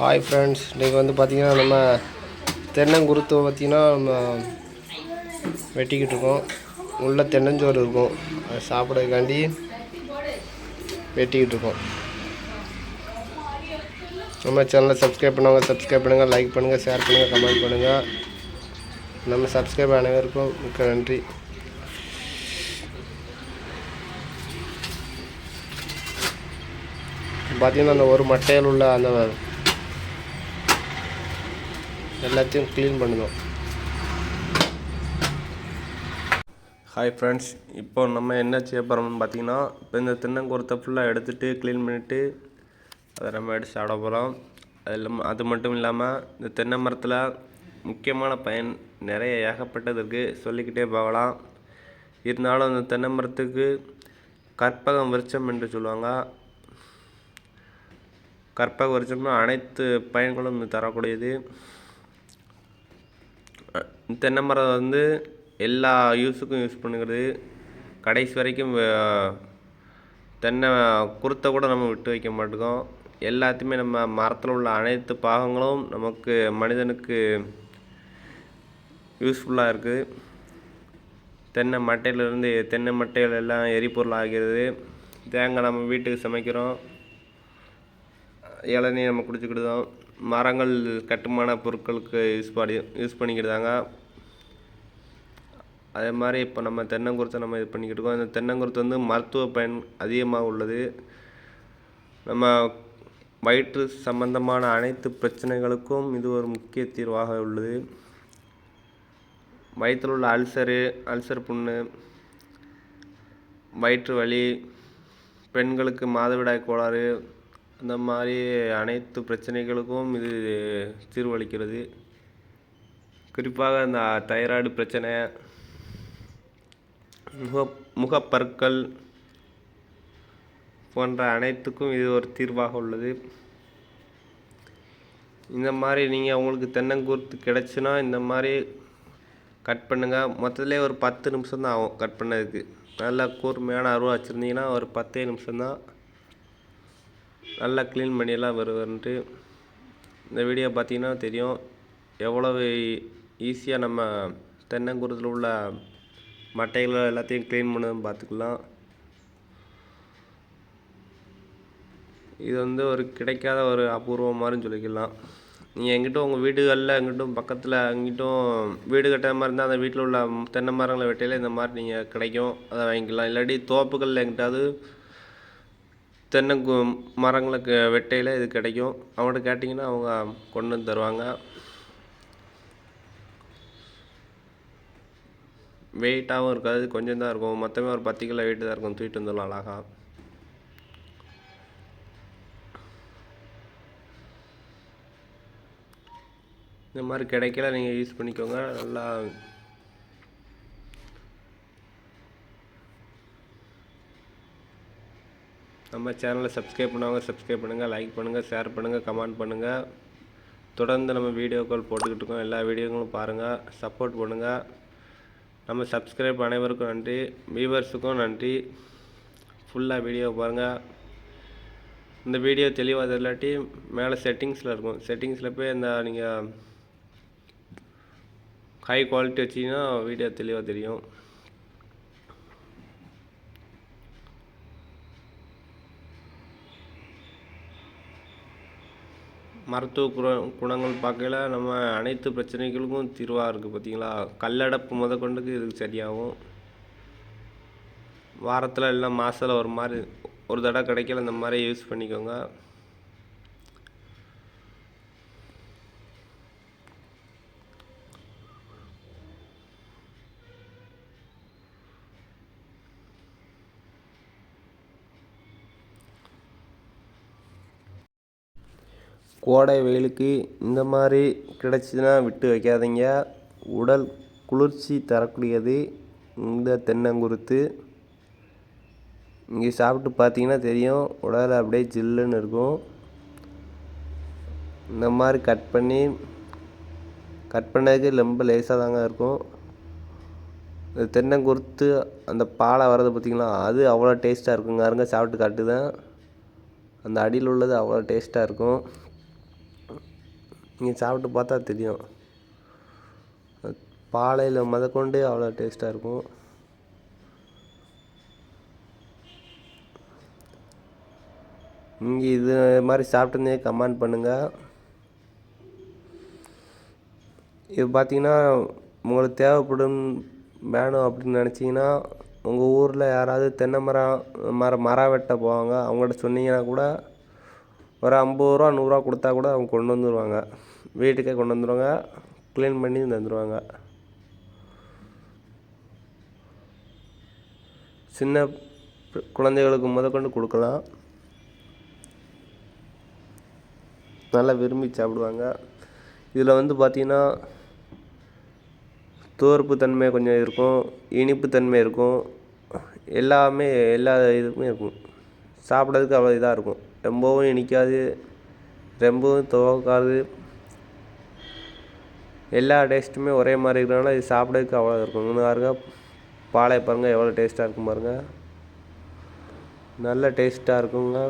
Hi friends இன்றைக்கி வந்து பார்த்திங்கன்னா நம்ம தென்னங்குருத்தை பார்த்திங்கன்னா நம்ம வெட்டிக்கிட்டு இருக்கோம். உள்ள தென்னஞ்சோறு இருக்கும். அதை சாப்பிட்றதுக்காண்டி வெட்டிக்கிட்டு இருக்கோம். நம்ம சேனலை சப்ஸ்கிரைப் பண்ணுவாங்க சப்ஸ்கிரைப் பண்ணுங்கள் லைக் பண்ணுங்கள் ஷேர் பண்ணுங்கள் கமெண்ட் பண்ணுங்கள் நம்ம சப்ஸ்கிரைப் அனைவருக்கும் மிக்க நன்றி. பார்த்தீங்கன்னா அந்த ஒரு மட்டையில் உள்ள அந்த எல்லாத்தையும் க்ளீன் பண்ணணும் ஹாய் ஃப்ரெண்ட்ஸ் இப்போ நம்ம என்ன செய்ய போகிறோம்னு பார்த்தீங்கன்னா இப்போ இந்த தென்னங்குரத்தை ஃபுல்லாக எடுத்துகிட்டு க்ளீன் பண்ணிவிட்டு அதை நம்ம எடுத்து சாப்பிட போகிறோம் அது இல்லாமல் அது மட்டும் இல்லாமல் இந்த தென்னை மரத்தில் முக்கியமான பயன் நிறைய ஏகப்பட்டது இருக்குது சொல்லிக்கிட்டே போகலாம். இருந்தாலும் அந்த தென்னை மரத்துக்கு கற்பகம் விருச்சம் என்று சொல்லுவாங்க. கற்பக விருச்சம்னா அனைத்து பயன்களும் இது தரக்கூடியது. தென்னை மரம் வந்து எல்லா யூஸுக்கும் யூஸ் பண்ணுகிறது. கடைசி வரைக்கும் தென்னை குருத்தை கூட நம்ம விட்டு வைக்க மாட்டோம். எல்லாத்தையுமே நம்ம மரத்தில் உள்ள அனைத்து பாகங்களும் நமக்கு மனிதனுக்கு யூஸ்ஃபுல்லாக இருக்குது. தென்னை மட்டையிலேருந்து தென்னை மட்டைகள் எல்லாம் எரிபொருள் ஆகிறது. தேங்காய் நம்ம வீட்டுக்கு சமைக்கிறோம். இளநீ நம்ம குடிச்சுக்கிடுதோம் மரங்கள் கட்டுமான பொருட்களுக்கு யூஸ் பண்ணி யூஸ் பண்ணிக்கிட்டாங்க அதே மாதிரி இப்போ நம்ம தென்னங்குருத்தை நம்ம இது பண்ணிக்கிட்டு இருக்கோம். இந்த தென்னங்குருத்து வந்து மருத்துவ பயன் அதிகமாக உள்ளது. நம்ம வயிற்று சம்பந்தமான அனைத்து பிரச்சனைகளுக்கும் இது ஒரு முக்கிய தீர்வாக உள்ளது. வயிற்றில் உள்ள அல்சரு அல்சர் புண்ணு வயிற்று வலி பெண்களுக்கு மாதவிடாய் கோளாறு அந்த மாதிரி அனைத்து பிரச்சனைகளுக்கும் இது தீர்வளிக்கிறது. குறிப்பாக இந்த தைராய்டு பிரச்சனை முக முகப்பற்கள் போன்ற அனைத்துக்கும் இது ஒரு தீர்வாக உள்ளது. இந்த மாதிரி நீங்கள் உங்களுக்கு தென்னங்கூர்த்து கிடச்சுன்னா இந்த மாதிரி கட் பண்ணுங்கள் மொத்தத்திலே ஒரு பத்து நிமிஷம் தான் ஆகும் கட் பண்ணதுக்கு. நல்லா கூர்மையான அருவா வச்சுருந்தீங்கன்னா ஒரு பத்தே நிமிஷம்தான் நல்லா க்ளீன் பண்ணியெல்லாம் வருவன்ட்டு இந்த வீடியோ பார்த்தீங்கன்னா தெரியும். எவ்வளவு ஈஸியாக நம்ம தென்னங்குருத்தில் உள்ள மட்டைகளை எல்லாத்தையும் க்ளீன் பண்ணதுன்னு பார்த்துக்கலாம். இது வந்து ஒரு கிடைக்காத ஒரு அபூர்வம் மாதிரின்னு சொல்லிக்கலாம். நீங்கள் எங்கிட்டும் உங்கள் வீடுகளில் எங்கிட்டும் பக்கத்தில் எங்கிட்டும் வீடு கட்டுற மாதிரி இருந்தால் அந்த வீட்டில் உள்ள தென்னை மரங்களை வெட்டையில் இந்த மாதிரி நீங்கள் கிடைக்கும். அதை வாங்கிக்கலாம். இல்லாட்டி தோப்புகளில் எங்கிட்டாவது தென்னை கு- மரங்களுக்கு வெட்டையில் இது கிடைக்கும். அவங்கள்ட்ட கேட்டிங்கன்னா அவங்க கொண்டு வந்து தருவாங்க. வெயிட்டாகவும் இருக்காது கொஞ்சம் தான் இருக்கும். மொத்தமே ஒரு பத்து கிலோ வெயிட்டு தான் இருக்கும். தூக்கிட்டு வந்துடலாம் அழகா. இந்த மாதிரி கிடைக்கல நீங்கள் யூஸ் பண்ணிக்கோங்க. நல்லா நம்ம சேனலை சப்ஸ்கிரைப் பண்ணவங்க சப்ஸ்கிரைப் பண்ணுங்கள் லைக் பண்ணுங்கள் ஷேர் பண்ணுங்கள் கமெண்ட் பண்ணுங்கள் தொடர்ந்து நம்ம வீடியோக்கள் போட்டுக்கிட்டு இருக்கோம். எல்லா வீடியோங்களும் பாருங்கள் சப்போர்ட் பண்ணுங்கள் நம்ம சப்ஸ்கிரைப் அனைவருக்கும் நன்றி. வியூவர்ஸுக்கும் நன்றி. ஃபுல்லாக வீடியோ பாருங்கள் இந்த வீடியோ தெளிவாக இல்லாட்டி மேலே செட்டிங்ஸில் இருக்கும். செட்டிங்ஸில் போய் இந்த நீங்கள் ஹை குவாலிட்டி வச்சிங்கன்னா வீடியோ தெளிவாக தெரியும். மருத்துவ குண குணங்கள் பார்க்கையில நம்ம அனைத்து பிரச்சனைகளுக்கும் தீர்வாக இருக்குது பார்த்தீங்களா? கல்லடப்பு முத கொண்டுக்கு இதுக்கு சரியாகும். வாரத்தில் இல்லை மாதத்தில் ஒரு மாதிரி ஒரு தடவை கிடைக்கல இந்த மாதிரி யூஸ் பண்ணிக்கோங்க. கோடை வெயிலுக்கு இந்த மாதிரி கிடச்சிதுன்னா விட்டு வைக்காதீங்க. உடல் குளிர்ச்சி தரக்கூடியது. இந்த தென்னங்குருத்து. இங்கே சாப்பிட்டு பார்த்தீங்கன்னா தெரியும். உடல் அப்படியே ஜில்லுன்னு இருக்கும். இந்த மாதிரி கட் பண்ணி கட் பண்ணதுக்கு ரொம்ப லேசாக தாங்க இருக்கும். இந்த தென்னங்குருத்து அந்த பாலை வர்றது பார்த்திங்களா அது அவ்வளோ டேஸ்ட்டாக இருக்குங்க. அருங்க சாப்பிட்டு காட்டுதான். அந்த அடியில் உள்ளது அவ்வளோ டேஸ்ட்டாக இருக்கும். நீங்கள் சாப்பிட்டு பார்த்தா தெரியும். பாலையில் முதற்கொண்டு அவ்வளோ டேஸ்ட்டாக இருக்கும். நீங்கள் இது மாதிரி சாப்பிட்டுருந்தே கமெண்ட் பண்ணுங்கள் இது பார்த்தீங்கன்னா உங்களுக்கு தேவைப்படும் வேணும் அப்படின்னு நினச்சிங்கன்னா உங்கள் ஊரில் யாராவது தென்னை மரம் மரம் மரம் வெட்ட போவாங்க அவங்கள்ட்ட சொன்னீங்கன்னா கூட ஒரு ஐம்பது ரூபா நூறுரூவா கொடுத்தா கூட அவங்க கொண்டு வந்துடுவாங்க வீட்டுக்கே கொண்டு வந்துடுவாங்க க்ளீன் பண்ணி தந்துடுவாங்க சின்ன குழந்தைகளுக்கு முதற்கொண்டு கொடுக்கலாம். நல்லா விரும்பி சாப்பிடுவாங்க. இதில் வந்து பார்த்திங்கன்னா தோர்ப்பு தன்மை கொஞ்சம் இருக்கும் இனிப்பு தன்மை இருக்கும் எல்லாமே எல்லா இதுக்குமே இருக்கும். சாப்பிட்றதுக்கு அவ்வளோ இதாக இருக்கும். ரொம்பவும் இனிக்காது ரொம்பவும் துவக்காது. எல்லா டேஸ்ட்டுமே ஒரே மாதிரி இருக்கிறனால இது சாப்பிட்றதுக்கு அவ்வளோ இருக்கும். இன்னும் பாருங்க பாலை பாருங்கள் எவ்வளோ டேஸ்ட்டாக இருக்கும் பாருங்கள் நல்ல டேஸ்ட்டாக இருக்குங்க.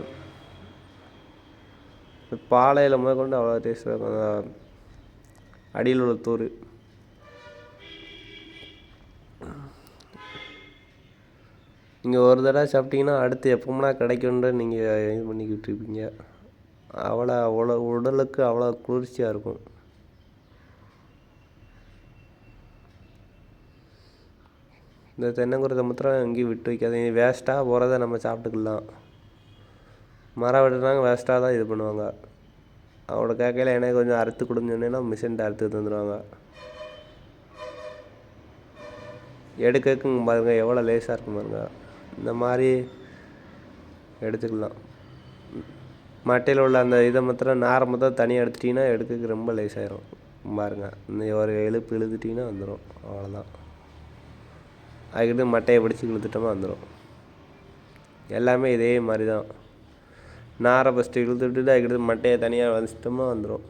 பாலையில் முதற்கொண்டு அவ்வளோ டேஸ்ட்டாக இருக்கும். அடியில் உள்ள தூர் நீங்கள் ஒரு தடவை சாப்பிட்டீங்கன்னா அடுத்து எப்போம்னா கிடைக்குன்ற நீங்கள் இது பண்ணிக்கிட்டு இருப்பீங்க. அவ்வளோ அவ்வளோ உடலுக்கு அவ்வளோ குளிர்ச்சியாக இருக்கும். இந்த தென்னங்குருத்தை மாத்திரம் எங்கேயும் விட்டு வைக்காதீங்க. வேஸ்ட்டாக போகிறத நம்ம சாப்பிட்டுக்கலாம். மரம் வெட்டுறாங்க வேஸ்ட்டாக தான் இது பண்ணுவாங்க. அவங்களோட கேட்கையில் எனக்கு கொஞ்சம் அறுத்து கொடுன்னு சொன்னேன்னா மிஷின்ட்டு அறுத்து தந்துடுவாங்க எடுக்கக்கும் பாருங்க எவ்வளோ லேசாக இருக்கும் பாருங்க. இந்த மாதிரி எடுத்துக்கலாம். மட்டையில் உள்ள அந்த இதை மாத்திரம் நாரை மாத்திரம் தனியாக எடுத்துட்டிங்கன்னா எடுக்கிறதுக்கு ரொம்ப லேசாயிரும். பாருங்க இந்த ஒரு இழுப்பு இழுத்துட்டிங்கன்னா வந்துடும் அவ்வளோதான் அதுக்கிட்ட மட்டையை பிடிச்சி இழுத்துட்டோமா வந்துடும் எல்லாமே இதே மாதிரி தான் நாரை ஃபஸ்ட்டு இழுத்து விட்டுட்டு அதுக்கிட்ட மட்டையை தனியாக வந்துட்டோமா வந்துடும்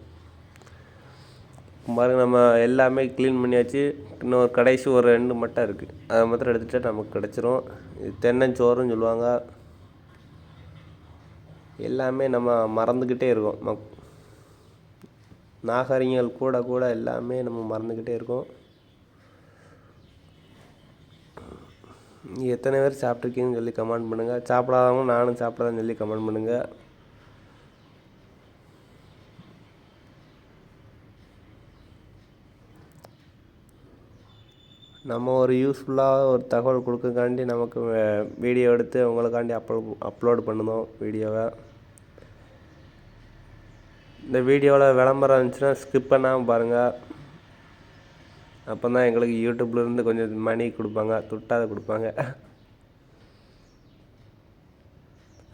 பாருங்க நம்ம எல்லாமே க்ளீன் பண்ணியாச்சு. இன்னும் ஒரு கடைசி ஒரு ரெண்டு மட்டை இருக்குது அதை மாத்திரம் எடுத்துகிட்டா நமக்கு கிடச்சிரும். இது தென்னஞ்சோறுன்னு சொல்லுவாங்க. எல்லாமே நம்ம மறந்துக்கிட்டே இருக்கோம். மக் நாகரிகங்கள் கூட கூட எல்லாமே நம்ம மறந்துக்கிட்டே இருக்கோம். எத்தனை பேர் சாப்பிட்ருக்கீங்கன்னு சொல்லி கமெண்ட் பண்ணுங்கள் சாப்பிடாதவங்க நானும் சாப்பிடாதன்னு சொல்லி கமெண்ட் பண்ணுங்கள் நம்ம ஒரு யூஸ்ஃபுல்லாக ஒரு தகவல் கொடுக்கக்காண்டி நமக்கு வீடியோ எடுத்து உங்களுக்காண்டி அப்லோ அப்லோடு பண்ணணும் வீடியோவை இந்த வீடியோவில் விளம்பரம் இருந்துச்சுன்னா ஸ்கிப் பண்ணாமல் பாருங்கள் அப்போ தான் எங்களுக்கு யூடியூப்லேருந்து கொஞ்சம் மணி கொடுப்பாங்க துட்டாத கொடுப்பாங்க.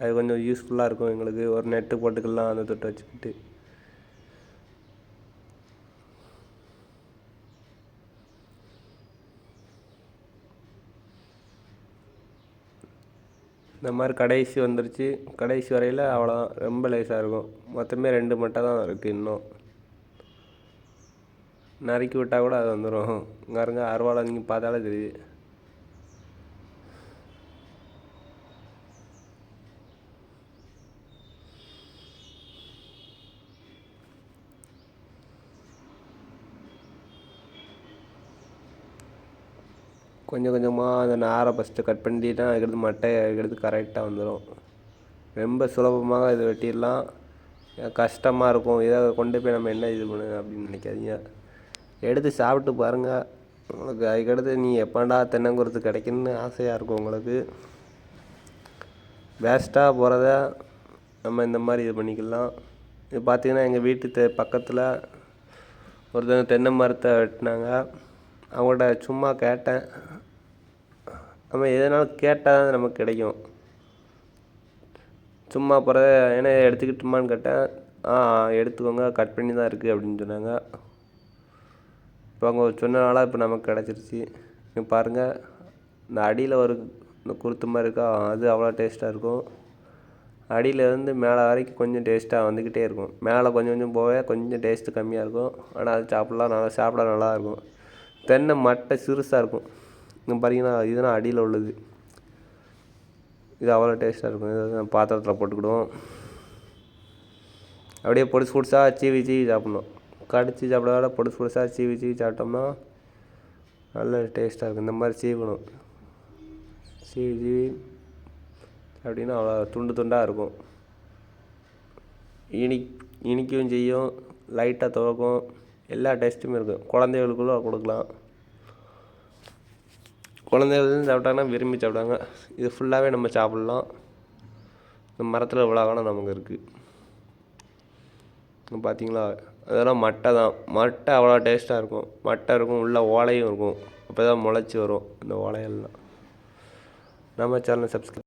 அது கொஞ்சம் யூஸ்ஃபுல்லாக இருக்கும் எங்களுக்கு. ஒரு நெட்டு போட்டுக்கலாம் அந்த துட்டை வச்சுக்கிட்டு. இந்த மாதிரி கடைசி வந்துருச்சு. கடைசி வரையில் அவ்வளோதான் ரொம்ப லேசாக இருக்கும். மொத்தமே ரெண்டு மட்டை தான் இருக்குது இன்னும். நறுக்கி விட்டால் கூட அது வந்துடும் இங்கே இருங்க அருவாளை நீங்கள் பார்த்தாலே தெரியுது. கொஞ்சம் கொஞ்சமாக அந்த நாரை ஃபஸ்ட்டு கட் பண்ணிட்டா அதுக்கடுத்து மட்டையை அதுக்கடுத்து கரெக்டாக வந்துடும் ரொம்ப சுலபமாக இது வெட்டிடலாம். கஷ்டமாக இருக்கும். இதை கொண்டு போய் நம்ம என்ன இது பண்ணு அப்படின்னு நினைக்காதீங்க. எடுத்து சாப்பிட்டு பாருங்கள் உங்களுக்கு அதுக்கடுத்து நீ எப்போண்டா தென்னங்குருத்து கிடைக்குன்னு ஆசையாக இருக்கும் உங்களுக்கு. வேஸ்ட்டாக போகிறத நம்ம இந்த மாதிரி இது பண்ணிக்கலாம். இது பார்த்தீங்கன்னா எங்கள் வீட்டு தெ பக்கத்தில் ஒருத்தவங்க தென்னை மரத்தை வெட்டினாங்க. அவங்கள்ட்ட சும்மா கேட்டேன். நம்ம எதனாலும் கேட்டால் தான் நமக்கு கிடைக்கும். சும்மா போகிறத ஏன்னா எடுத்துக்கிட்டுமான்னு கேட்டேன். ஆ எடுத்துக்கோங்க. கட் பண்ணி தான் இருக்குது அப்படின்னு சொன்னாங்க. இப்போ அவங்க சொன்னனால இப்போ நமக்கு கிடச்சிருச்சு. நீங்கள் பாருங்கள் இந்த அடியில் ஒரு இந்த குருத்து மாதிரி இருக்கா? அது அவ்வளோ டேஸ்ட்டாக இருக்கும். அடியிலேருந்து மேலே வரைக்கும் கொஞ்சம் டேஸ்ட்டாக வந்துக்கிட்டே இருக்கும். மேலே கொஞ்சம் கொஞ்சம் போக கொஞ்சம் டேஸ்ட்டு கம்மியாக இருக்கும். ஆனால் அது சாப்பிட்லாம் நல்லா சாப்பிட நல்லா இருக்கும். தென்னை மட்டை சிறுசாக இருக்கும். இங்கே பார்த்தீங்கன்னா இதுதான் அடியில் உள்ளது. இது அவ்வளோ டேஸ்ட்டாக இருக்கும். இதை பாத்திரத்தில் போட்டுக்கிடுவோம். அப்படியே பொடிச்சு பொடிசாக சீவி சீவி சாப்பிட்ணும். கடிச்சு சாப்பிடாத பொடுசு பொடுசாக சீவி சீவி சாப்பிட்டோம்னா நல்ல டேஸ்ட்டாக இருக்கும். இந்த மாதிரி சீவணும். சீவி சீவி அப்படின்னா அவ்வளோ துண்டு துண்டாக இருக்கும். இனி இனிக்கவும் செய்யும். லைட்டாக துவக்கும். எல்லா டேஸ்ட்டுமே இருக்கும். குழந்தைகளுக்குள்ள கொடுக்கலாம். குழந்தைகள் சாப்பிட்டாங்கன்னா விரும்பி சாப்பிட்டாங்க இது ஃபுல்லாகவே நம்ம சாப்பிட்லாம். இந்த மரத்தில் இவ்வளோ நமக்கு இருக்குது பார்த்தீங்களா அதெல்லாம் மட்டை தான். மட்டை அவ்வளோ டேஸ்ட்டாக இருக்கும். மட்டை இருக்கும் உள்ளே ஓலையும் இருக்கும். அப்போ தான் முளைச்சி வரும் அந்த ஓலையெல்லாம். நம்ம சேனலை சப்ஸ்கிரைப்